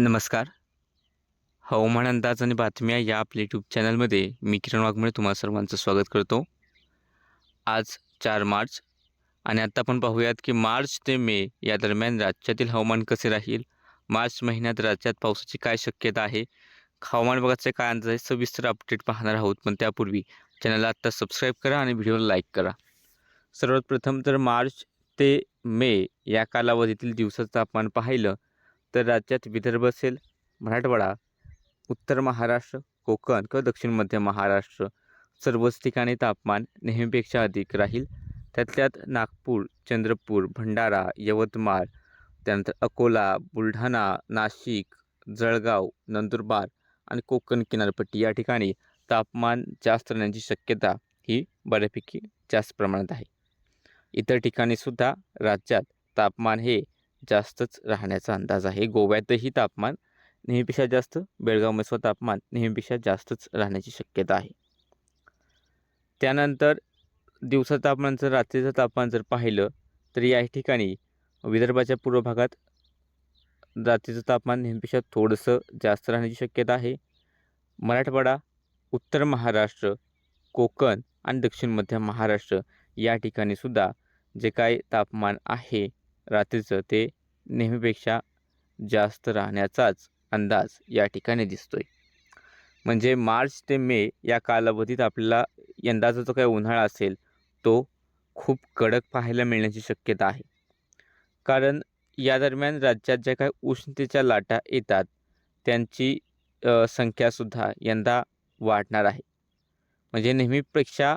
नमस्कार. हवामान अंदाज आणि बातम्या या आपल्या यूट्यूब चॅनलमध्ये मी किरण वाघमळे तुम्हाला सर्वांचं स्वागत करतो. आज चार मार्च आणि आत्ता आपण पाहूयात की मार्च ते मे या दरम्यान राज्यातील हवामान कसे राहील? मार्च महिन्यात राज्यात पावसाची काय शक्यता आहे? हवामान विभागाचे काय अंदाज आहे? सविस्तर अपडेट पाहणार आहोत. पण त्यापूर्वी चॅनलला आत्ता सबस्क्राईब करा आणि व्हिडिओला लाईक करा. सर्वात प्रथम तर मार्च ते मे या कालावधीतील दिवसाचं तापमान पाहिलं तर राज्यात विदर्भ असेल मराठवाडा उत्तर महाराष्ट्र कोकण किंवा दक्षिण मध्य महाराष्ट्र. सर्वच ठिकाणी तापमान नेहमीपेक्षा अधिक राहील. त्यातल्यात नागपूर चंद्रपूर भंडारा यवतमाळ त्यानंतर अकोला बुलढाणा नाशिक जळगाव नंदुरबार आणि कोकण किनारपट्टी या ठिकाणी तापमान जास्त राहण्याची शक्यता ही बऱ्यापैकी जास्त प्रमाणात आहे. इतर ठिकाणीसुद्धा राज्यात तापमान हे जास्तच राहण्याचा अंदाज आहे. गोव्यातही तापमान नेहमीपेक्षा जास्त बेळगावमध्ये तापमान नेहमीपेक्षा जास्तच राहण्याची शक्यता आहे. त्यानंतर दिवसा तापमान जर रात्रीचं तापमान जर पाहिलं तर या ठिकाणी विदर्भाच्या पूर्व भागात रात्रीचं तापमान नेहमीपेक्षा थोडंसं जास्त राहण्याची शक्यता आहे. मराठवाडा उत्तर महाराष्ट्र कोकण आणि दक्षिण मध्य महाराष्ट्र या ठिकाणीसुद्धा जे काय तापमान आहे रात्रीचं ते नेहमीपेक्षा जास्त राहण्याचाच अंदाज या ठिकाणी दिसतोय. म्हणजे मार्च ते मे या कालावधीत आपल्याला यंदाचा जो काही उन्हाळा असेल तो खूप कडक पाहायला मिळण्याची शक्यता आहे. कारण या दरम्यान राज्यात ज्या काही उष्णतेच्या लाटा येतात त्यांची संख्यासुद्धा यंदा वाढणार आहे. म्हणजे नेहमीपेक्षा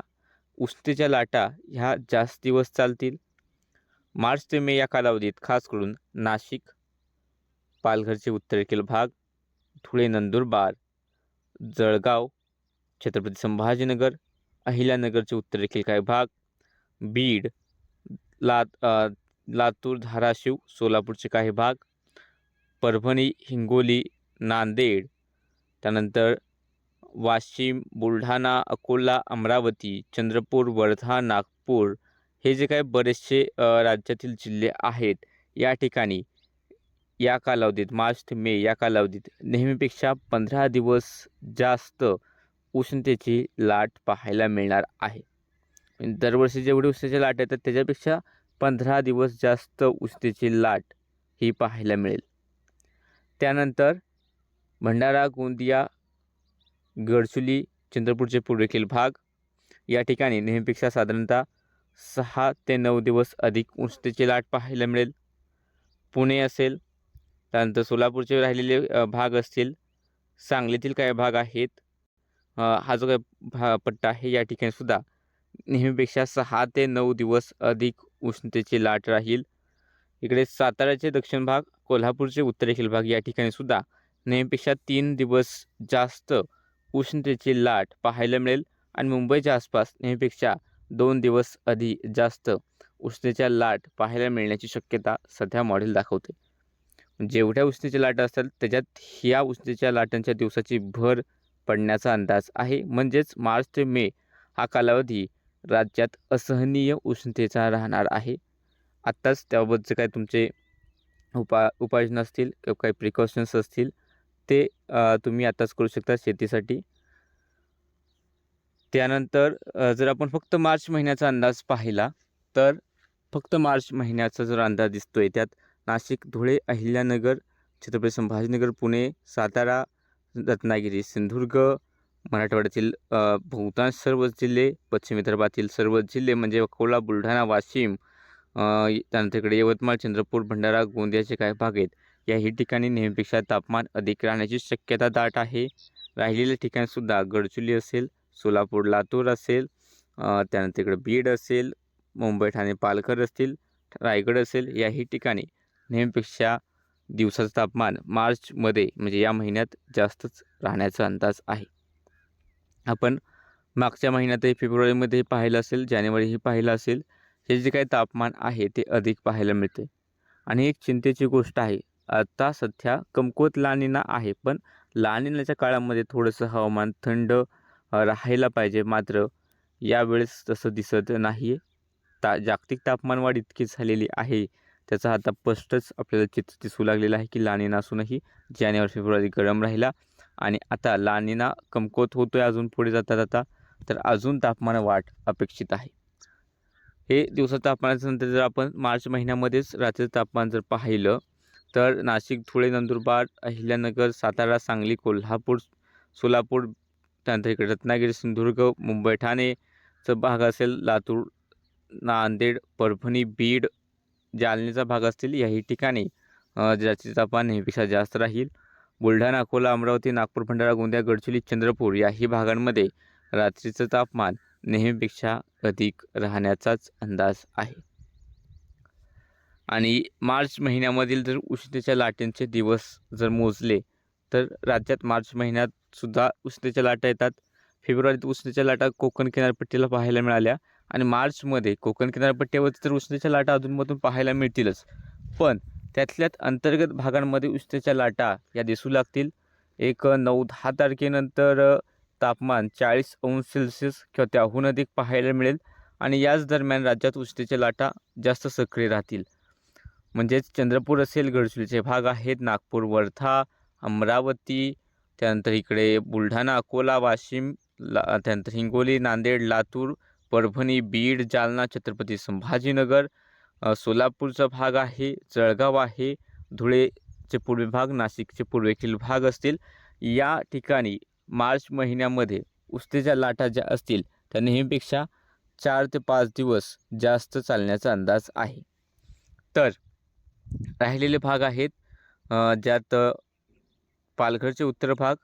उष्णतेच्या लाटा ह्या जास्त दिवस चालतील मार्च ते मे या कालावधीत खास करून नाशिक पालघरचे उत्तरेकडील भाग धुळे नंदुरबार जळगाव छत्रपती संभाजीनगर अहिल्यानगरचे उत्तरेकडील काही भाग बीड लात लातूर धाराशिव सोलापूरचे काही भाग परभणी हिंगोली नांदेड त्यानंतर वाशिम बुलढाणा अकोला अमरावती चंद्रपूर वर्धा नागपूर हे जे काही बरेचसे राज्यातील जिल्हे आहेत या ठिकाणी या कालावधीत मार्च ते मे या कालावधीत नेहमीपेक्षा पंधरा दिवस जास्त उष्णतेची लाट पाहायला मिळणार आहे. म्हणजे दरवर्षी जेवढी उष्णतेची लाट येतात त्याच्यापेक्षा पंधरा दिवस जास्त उष्णतेची लाट ही पाहायला मिळेल. त्यानंतर भंडारा गोंदिया गडचुली चंद्रपूरचे पूर्वेखील भाग या ठिकाणी नेहमीपेक्षा साधारणतः सहा ते नऊ दिवस अधिक उष्णतेची लाट पाहायला मिळेल. पुणे असेल त्यानंतर सोलापूरचे राहिलेले भाग असतील सांगलीतील काही भाग आहेत हा जो काही भा पट्टा आहे या ठिकाणी सुद्धा नेहमीपेक्षा सहा ते नऊ दिवस अधिक उष्णतेची लाट राहील. इकडे साताऱ्याचे दक्षिण भाग कोल्हापूरचे उत्तरेखील भाग या ठिकाणी सुद्धा नेहमीपेक्षा तीन दिवस जास्त उष्णतेची लाट पाहायला मिळेल. आणि मुंबईच्या आसपास नेहमीपेक्षा दोन दिवस आधी जास्त उष्णतेच्या लाट पाहायला मिळण्याची शक्यता सध्या मॉडेल दाखवते. जेवढ्या उष्णतेच्या लाटा असतात त्याच्यात ह्या उष्णतेच्या लाटांच्या दिवसाची भर पडण्याचा अंदाज आहे. म्हणजेच मार्च ते मे हा कालावधी राज्यात असहनीय उष्णतेचा राहणार आहे. आत्ताच त्याबाबतचे काय तुमचे उपा उपाययोजना असतील किंवा काही प्रिकॉशन्स असतील ते तुम्ही आत्ताच करू शकता शेतीसाठी. त्यानंतर जर आपण फक्त मार्च महिन्याचा अंदाज पाहिला तर फक्त मार्च महिन्याचा जर अंदाज दिसतो आहे त्यात नाशिक धुळे अहिल्यानगर छत्रपती संभाजीनगर पुणे सातारा रत्नागिरी सिंधुदुर्ग मराठवाड्यातील बहुतांश सर्वच जिल्हे पश्चिम विदर्भातील सर्वच जिल्हे म्हणजे अकोला बुलढाणा वाशिम त्यानंतर इकडे यवतमाळ चंद्रपूर भंडारा गोंदियाचे काही भाग आहेत. याही ठिकाणी नेहमीपेक्षा तापमान अधिक राहण्याची शक्यता दाट आहे. राहिलेल्या ठिकाणीसुद्धा गडचुली असेल सोलापूर लातूर असेल त्यानंतर इकडं बीड असेल मुंबई ठाणे पालघर असतील रायगड असेल याही ठिकाणी नेहमीपेक्षा दिवसाचं तापमान मार्चमध्ये म्हणजे या महिन्यात जास्तच राहण्याचा अंदाज आहे. आपण मागच्या महिन्यातही फेब्रुवारीमध्येही पाहिलं असेल जानेवारीही पाहिलं असेल हे जे काही तापमान आहे ते अधिक पाहायला मिळते. आणि एक चिंतेची गोष्ट आहे आता सध्या कमकुवत लानिना आहे पण लानिनाच्या काळामध्ये थोडंसं हवामान थंड राहायला पाहिजे. मात्र यावेळेस तसं दिसत नाही ता जागतिक तापमानवाढ इतकी झालेली आहे. त्याचा आता स्पष्टच आपल्याला चित्र दिसू लागलेलं आहे की लानिना असूनही जानेवारी फेब्रुवारी गरम राहिला आणि आता लानिना कमकुवत होतो आहे अजून पुढे जाता जाता तर अजून तापमान वाढ अपेक्षित आहे. हे दिवसाचं तापमानाच्या नंतर जर आपण मार्च महिन्यामध्येच रात्रीचं तापमान जर पाहिलं तर नाशिक धुळे नंदुरबार अहिल्यानगर सातारा सांगली कोल्हापूर सोलापूर त्यानंतर इकडे रत्नागिरी सिंधुदुर्ग मुंबई ठाणेचा भाग असेल लातूर नांदेड परभणी बीड जालन्याचा भाग असतील याही ठिकाणी ज्याचे तापमान नेहमीपेक्षा जास्त राहील. बुलढाणा अकोला अमरावती नागपूर भंडारा गोंदिया गडचिरोली चंद्रपूर याही भागांमध्ये रात्रीचं तापमान नेहमीपेक्षा अधिक राहण्याचाच अंदाज आहे. आणि मार्च महिन्यामधील जर उष्णतेच्या लाटेंचे दिवस जर मोजले तर राज्यात मार्च महिन्यात सुद्धा उष्णतेच्या लाटा येतात. फेब्रुवारीत उष्णतेच्या लाटा कोकण किनारपट्टीला पाहायला मिळाल्या आणि मार्चमध्ये कोकण किनारपट्टीवरती तर उष्णतेच्या लाटा अधूनमधून पाहायला मिळतीलच. पण त्यातल्यात अंतर्गत भागांमध्ये उष्णतेच्या लाटा या दिसू लागतील. एक नऊ दहा तारखेनंतर तापमान चाळीस अंश सेल्सिअस किंवा त्याहून अधिक पाहायला मिळेल आणि याच दरम्यान राज्यात उष्णतेच्या लाटा जास्त सक्रिय राहतील. म्हणजेच चंद्रपूर असेल गडचिरोलीचे भाग आहेत नागपूर वर्धा अमरावती त्यानंतर इकडे बुलढाणा अकोला वाशिम ला त्यानंतर हिंगोली नांदेड लातूर परभणी बीड जालना छत्रपती संभाजीनगर सोलापूरचा भाग आहे जळगाव आहे धुळेचे पूर्वे भाग नाशिकचे पूर्वेखील भाग असतील. या ठिकाणी मार्च महिन्यामध्ये उष्णतेच्या लाटा ज्या असतील त्या नेहमीपेक्षा चार ते पाच दिवस जास्त चालण्याचा अंदाज आहे. तर राहिलेले भाग आहेत ज्यात पालघरचे उत्तर भाग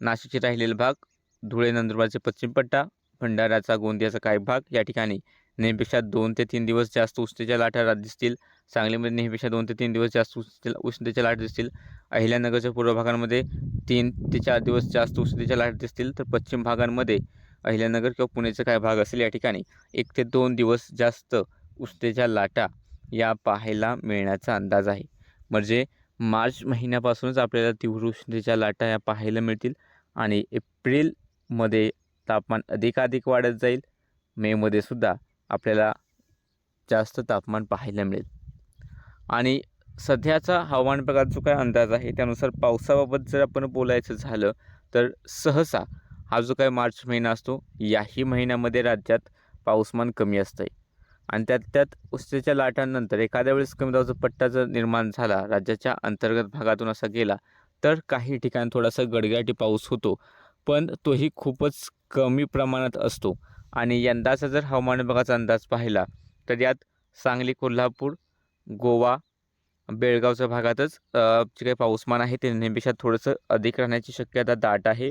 नाशिकचे राहिलेले भाग धुळे नंदुरबारचे पश्चिम पट्टा भंडाऱ्याचा गोंदियाचा काही भाग या ठिकाणी नेहमीपेक्षा दोन ते तीन दिवस जास्त उष्णतेच्या लाटा दिसतील. सांगलीमध्ये नेहमीपेक्षा दोन ते तीन दिवस जास्त उष्णते उष्णतेच्या लाटा दिसतील. अहिल्यानगरच्या पूर्व भागांमध्ये तीन ते चार दिवस जास्त उष्णतेच्या लाटा दिसतील. तर पश्चिम भागांमध्ये अहिल्यानगर किंवा पुण्याचा काही भाग असेल या ठिकाणी एक ते दोन दिवस जास्त उष्णतेच्या लाटा या पाहायला मिळण्याचा अंदाज आहे. म्हणजे मार्च महिन्यापासूनच आपल्याला तीव्र उष्णतेच्या लाटा या पाहायला मिळतील आणि एप्रिलमध्ये तापमान अधिकाधिक वाढत जाईल. मेमध्ये सुद्धा आपल्याला जास्त तापमान पाहायला मिळेल. आणि सध्याचा हवामान प्रकार जो काय अंदाज आहे त्यानुसार पावसाबाबत जर आपण बोलायचं झालं तर सहसा हा जो काय मार्च महिना असतो याही महिन्यामध्ये राज्यात पाऊसमान कमी असतं आहे आणि त्यात त्यात उष्णतेच्या लाटांनंतर एखाद्या वेळेस कमी दाबाचा पट्टा जर निर्माण झाला राज्याच्या अंतर्गत भागातून असा गेला तर काही ठिकाणी थोडासा गडगाटी पाऊस होतो पण तोही खूपच कमी प्रमाणात असतो. आणि यंदाचा जर हवामान विभागाचा अंदाज पाहिला तर यात सांगली कोल्हापूर गोवा बेळगावच्या भागातच जे काही पाऊसमान आहे ते नेहमीपेक्षा थोडंसं अधिक राहण्याची शक्यता दाट आहे.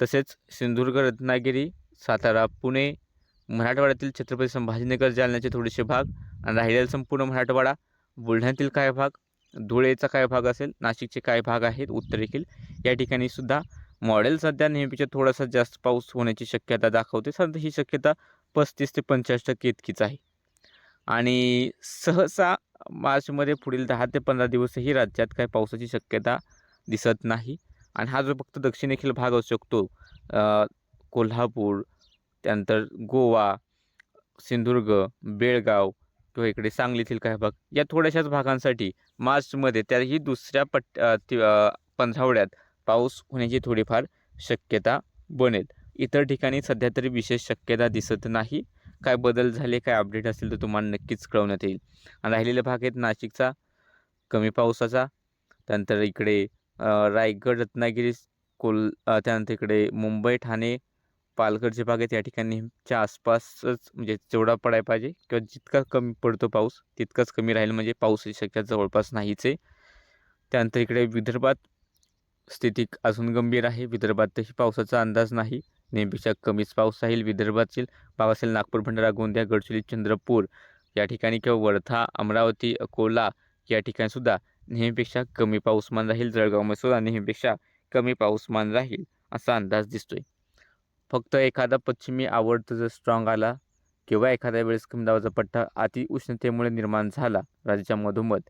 तसेच सिंधुदुर्ग रत्नागिरी सातारा पुणे मराठवाड्यातील छत्रपती संभाजीनगर जालन्याचे थोडेसे भाग आणि राहिलेला संपूर्ण मराठवाडा. बुलढाण्यातील काय भाग? धुळेचा काय भाग असेल? नाशिकचे काय भाग आहेत? उत्तरेखील या ठिकाणी सुद्धा मॉडेल सध्या नेहमीपेक्षा थोडासा जास्त पाऊस होण्याची शक्यता दाखवते. सध्या ही शक्यता पस्तीस ते पंचेचाळीस टक्के इतकीच आहे. आणि सहसा मार्चमध्ये पुढील दहा ते पंधरा दिवसही राज्यात काही पावसाची शक्यता दिसत नाही. आणि हा जो फक्त दक्षिणेखील भाग असू शकतो कोल्हापूर त्यानंतर गोवा सिंधुदुर्ग बेळगाव किंवा इकडे सांगलीतील काही भाग या थोड्याशाच भागांसाठी मार्चमध्ये त्याही दुसऱ्या पट पंधरावड्यात ति- पाऊस होण्याची थोडीफार शक्यता बनेल. इतर ठिकाणी सध्या तरी विशेष शक्यता दिसत नाही. काय बदल झाले काय अपडेट असेल तर तुम्हाला नक्कीच कळवण्यात येईल. आणि राहिलेले भाग आहेत नाशिकचा कमी पावसाचा त्यानंतर इकडे रायगड रत्नागिरी कोल त्यानंतर इकडे मुंबई ठाणे पालघरचे भाग आहेत या ठिकाणीच्या आसपासच म्हणजे जेवढा पडायला पाहिजे किंवा जितका कमी पडतो पाऊस तितकाच कमी राहील म्हणजे पावसाची शक्यता जवळपास नाहीच आहे. त्यानंतर इकडे विदर्भात स्थिती अजून गंभीर आहे. विदर्भातही पावसाचा अंदाज नाही. नेहमीपेक्षा कमीच पाऊस राहील. विदर्भातील भाग असेल नागपूर भंडारा गोंदिया गडचिरोली चंद्रपूर या ठिकाणी किंवा वर्धा अमरावती अकोला या ठिकाणीसुद्धा नेहमीपेक्षा कमी पाऊसमान राहील. जळगावमध्ये सुद्धा नेहमीपेक्षा कमी पाऊसमान राहील असा अंदाज दिसतोय. फक्त एखादा पश्चिमी आवडतं जर स्ट्रॉंग आला किंवा एखाद्या वेळेस कमी दाबाचा पट्टा अति उष्णतेमुळे निर्माण झाला राज्याच्या मधोमध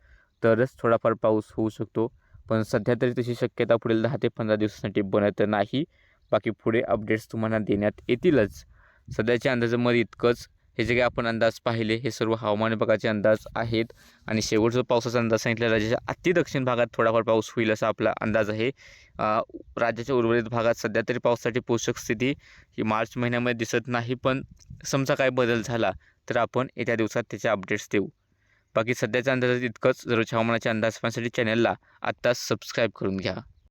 तरच थोडाफार पाऊस होऊ शकतो. पण सध्या तरी तशी शक्यता पुढील दहा ते पंधरा दिवसासाठी बनत नाही. बाकी पुढे अपडेट्स तुम्हाला देण्यात येतीलच. सध्याच्या अंदाजामध्ये इतकंच. हे जे काही आपण अंदाज पाहिले हे सर्व हवामान विभागाचे अंदाज आहेत. आणि शेवटचा पावसाचा अंदाज सांगितला राज्याच्या अति दक्षिण भागात थोडाफार पाऊस होईल असा आपला अंदाज आहे. राज्याच्या उर्वरित भागात सध्या तरी पावसासाठी पोषक स्थिती ही मार्च महिन्यामध्ये दिसत नाही पण समजा काय बदल झाला तर आपण येत्या दिवसात त्याचे अपडेट्स देऊ. बाकी सध्याच्या अंदाजात इतकंच. जरूरच्या हवामानाचे अंदाज पाहण्यासाठी चॅनलला आत्ताच सबस्क्राईब करून घ्या.